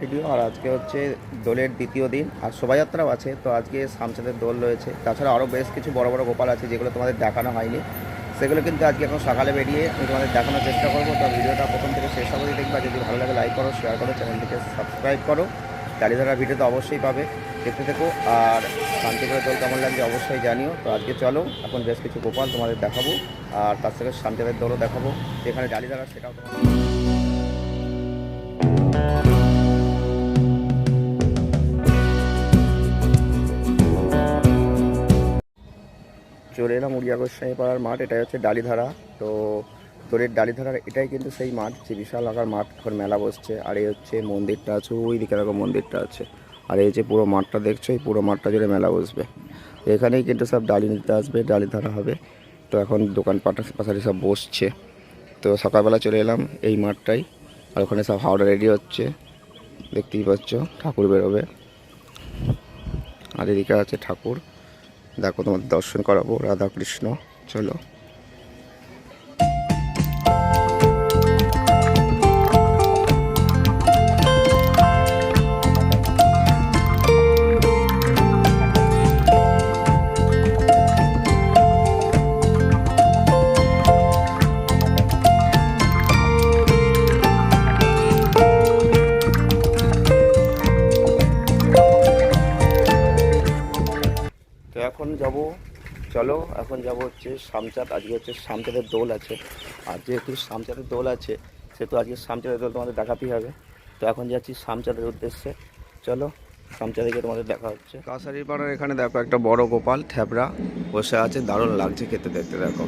Video, আর আজকে হচ্ছে দোলের দ্বিতীয় দিন, আর শোভাযাত্রাও আছে, তো আজকে সামচাঁদের দোল রয়েছে। তাছাড়া আরও বেশ কিছু বড় বড় গোপাল আছে যেগুলো তোমাদের দেখানো হয়নি। সেগুলো কিন্তু আজকে এখন সকালে বেরিয়ে আমি তোমাদের দেখানোর চেষ্টা করব। তো ভিডিওটা প্রথম থেকে শেষ অবধি দেখবা। যদি ভালো লাগে লাইক করো শেয়ার করো, চ্যানেলটিকে সাবস্ক্রাইব করো। চালিধারা ভিডিও তো অবশ্যই পাবে। দেখতে থেকো, আর শান্তিপুরের দোল কেমন লাগছে অবশ্যই জানিও। তো আজকে চলো, এখন বেশ কিছু গোপাল তোমাদের দেখাবো, আর তার থেকে শান্তিদের দোলও দেখাবো। যেখানে ডালিধারা সেটাও তোমাদের চলে এলাম উড়িয়া গোস্বামী পাড়ার মাঠ, এটাই হচ্ছে ডালিধারা। তো তোরের ডালিধারার এটাই কিন্তু সেই মাঠ, যে বিশাল আকার মাঠ এখন মেলা বসছে। আর এই হচ্ছে মন্দিরটা আছে ওই দিকে দেখো মন্দিরটা আছে। আর এই যে পুরো মাঠটা দেখছ, এই পুরো মাঠটা জুড়ে মেলা বসবে। এখানেই কিন্তু সব ডালি নিতে আসবে ডালি ধরা হবে। তো এখন দোকান পাশাপাশি সব বসছে। তো সকালবেলা চলে এলাম এই মাঠটাই, আর ওখানে সব হাওড়া রেডি হচ্ছে। দেখতেই পাচ্ছ, ঠাকুর বেরোবে। আর এদিকে আছে ঠাকুর। দেখো তোমাদের দর্শন করাবো রাধাকৃষ্ণ চলো। এখন যাব, চলো, এখন যাব হচ্ছে শামচাঁদ, আজকে হচ্ছে শামচাঁদের দোল আছে। আর যেহেতু শামচাঁদের দোল আছে, সেহেতু আজকে শামচাঁদের দোল তোমাদের দেখাতেই হবে। তো এখন যাচ্ছি শামচাঁদের উদ্দেশ্যে। চলো শামচাঁদে গিয়ে তোমাদের দেখা হচ্ছে। কাছারি পাড়ার এখানে দেখো একটা বড় গোপাল থ্যাবড়া বসে আছে, দারুণ লাগছে খেতে দেখতে, দেখো।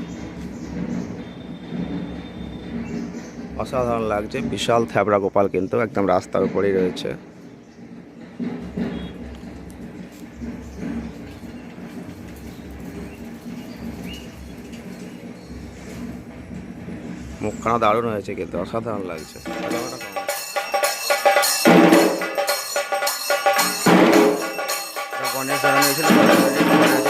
অসাধারণ লাগছে, বিশাল থ্যাবড়া গোপাল কিন্তু একদম রাস্তার উপরেই রয়েছে। মুখখানা দারুণ হয়েছে কিন্তু অসাধারণ লাগছে। গণেশ ধরনের হয়েছিল।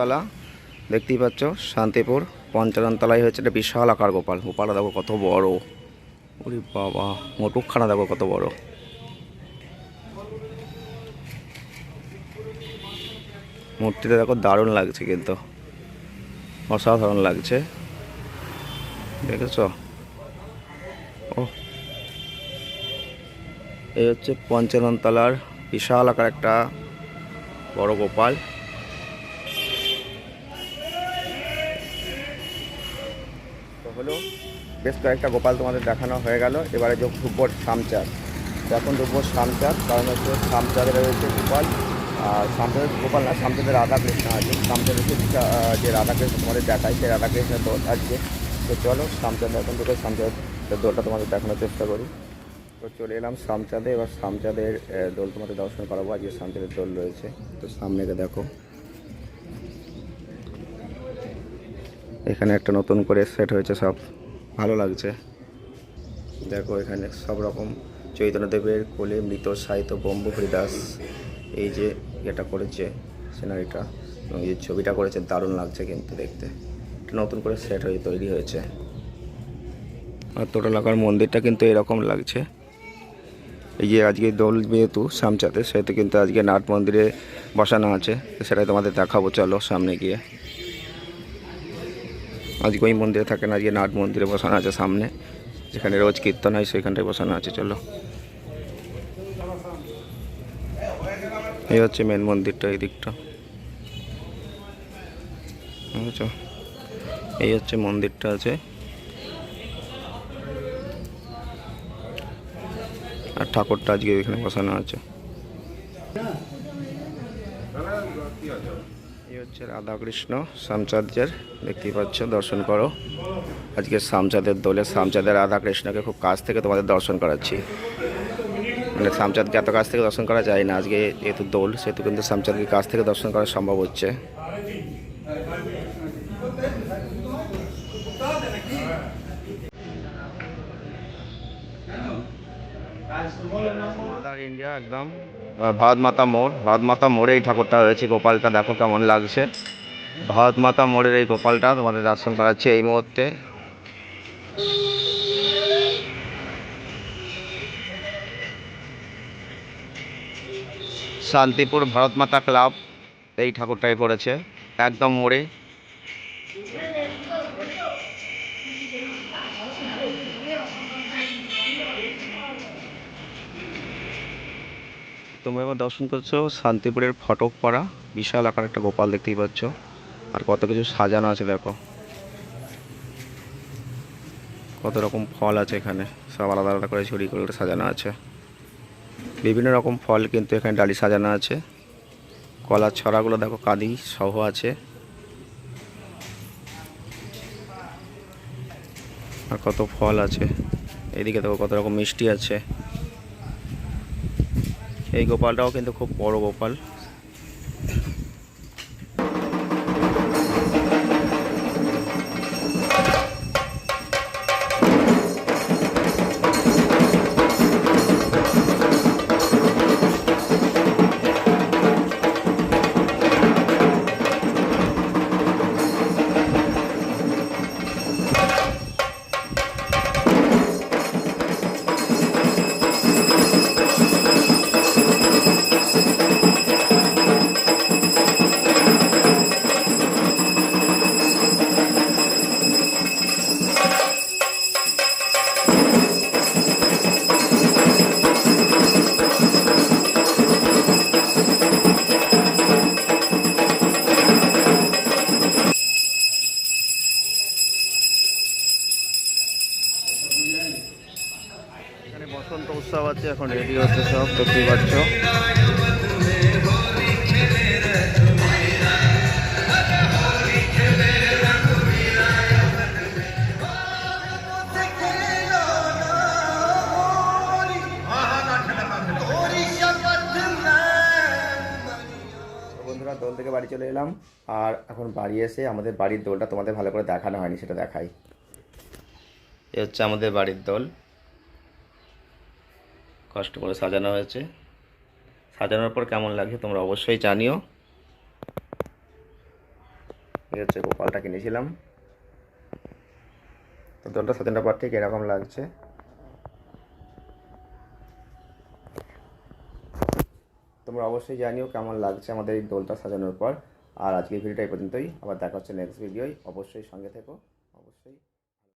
পঞ্চাননতলা দেখতেই পাচ্ছ, শান্তিপুর, পঞ্চাননতলায় হচ্ছে একটা বিশাল আকার গোপাল। গোপালটা দেখো কত বড়। ওরে বাবা মোটুকখানা দেখো কত বড়। মূর্তিটা দেখো দারুণ লাগছে কিন্তু। অসাধারণ লাগছে। দেখেছ? ও এই হচ্ছে পঞ্চাননতলার বিশাল আকার একটা বড় গোপাল। বেশ কয়েকটা গোপাল তোমাদের দেখানো হয়ে গেল। এবারে যোগ শামচাঁদ। তো এখন ঢুকবো শামচাঁদ, কারণ হচ্ছে শামচাঁদের রয়েছে গোপাল। আর শামচাঁদের গোপাল না, শামচাঁদের রাধাকৃষ্ণ আছে। শামচাঁদের যে রাধাকৃষ্ণ তোমাদের দেখায়, সেই রাধাকৃষ্ণের দোল আজকে তো চলো শামচাঁদ, এখন ঢুকে শামচাঁদের দোলটা তোমাদের দেখানোর চেষ্টা করি। তো চলে এলাম শামচাঁদে। এবার শামচাঁদের দোল তোমাদের দর্শন করাবো। আজকে শামচাঁদের দোল রয়েছে। তো সামনে দেখো। এখানে একটা নতুন করে সেট হয়েছে সব। ভালো লাগছে। দেখো এখানে সব রকম চৈতন্যদেবের কোলে মৃত সাহিত্য ব্রহ্মপুরী দাস এই যে এটা করেছে সিনারিটা এবং যে ছবিটা করেছে, দারুণ লাগছে কিন্তু দেখতে। নতুন করে সেট হয়ে তৈরি হয়েছে। আর তোটালাকার মন্দিরটা কিন্তু এরকম লাগছে। এই যে আজকে দোল যেহেতু সামচাতে সেহেতু কিন্তু আজকে নাট মন্দিরে বসানো আছে। সেটাই তোমাদের দেখাবো, চলো সামনে গিয়ে। আজকে ওই মন্দিরে থাকে না আজকে নাট মন্দিরে বসানো আছে সামনে। যেখানে রোজ কীর্তন হয় সেখানটায় বসানো আছে, চলো। এই হচ্ছে মেন মন্দিরটা, এই দিকটা। এই হচ্ছে মন্দিরটা আছে। আর ঠাকুরটা আজকে এখানে বসানো আছে। এই হচ্ছে রাধাকৃষ্ণ শামচাঁদের দেখতেই পাচ্ছ দর্শন করো। আজকে শ্যামচাঁদের দোলে শ্যামচাঁদের রাধাকৃষ্ণকে খুব কাছ থেকে তোমাদের দর্শন করাচ্ছি। মানে শামচাঁদকে এত কাছ থেকে দর্শন করা যায় না, আজকে যেহেতু দোল, সেহেতু কিন্তু শ্যামচাঁদকে কাছ থেকে দর্শন করা সম্ভব হচ্ছে। ইন্ডিয়া, একদম। ভারত মাতা মোড় ভারত মাতা মোড়ে এই ঠাকুরটা হয়েছে গোপালটা দেখো কেমন লাগছে। ভারত মাতা মোড়ের এই গোপালটা তোমাদের দর্শন করাচ্ছে এই মুহূর্তে। শান্তিপুর ভারত মাতা ক্লাব এই ঠাকুরটাই করেছে, একদম মোড়ে। তোমরা এবার দর্শন করছ শান্তিপুরের ফটক পাড়া। বিশাল আকার একটা গোপাল দেখতেই পাচ্ছ। আর কত কিছু সাজানো আছে, দেখো। কত রকম ফল আছে এখানে। সব আলাদা আলাদা করে ঝুড়ি করে সাজানো আছে। বিভিন্ন রকম ফল কিন্তু এখানে ডালি সাজানো আছে। কলার ছড়াগুলো দেখো, কাঁদি সহ আছে। আর কত ফল আছে। এদিকে দেখো কত রকম মিষ্টি আছে। এই গোপালটাও কিন্তু খুব বড় গোপাল। উৎসব আছে এখন রেডি হচ্ছে সব দেখতেই পাচ্ছ দোল থেকে বাড়ি চলে এলাম আর এখন বাড়ি এসে আমাদের বাড়ির দোলটা তোমাদের ভালো করে দেখানো হয়নি সেটা দেখাই। এ হচ্ছে আমাদের বাড়ির দোল। কষ্ট করে সাজানো হয়েছে। সাজানোর পর কেমন লাগছে তোমরা অবশ্যই জানিও। এই হচ্ছে গোপালটা কিনেছিলাম তো দোলটা সাজানোর পর ঠিক এরকম লাগছে। তোমরা অবশ্যই জানিও কেমন লাগছে আমাদের এই দোলটা সাজানোর পর। আর আজকের ভিডিওটা এই পর্যন্তই। আবার দেখা হচ্ছে নেক্সট ভিডিওয় অবশ্যই সঙ্গে থেকো।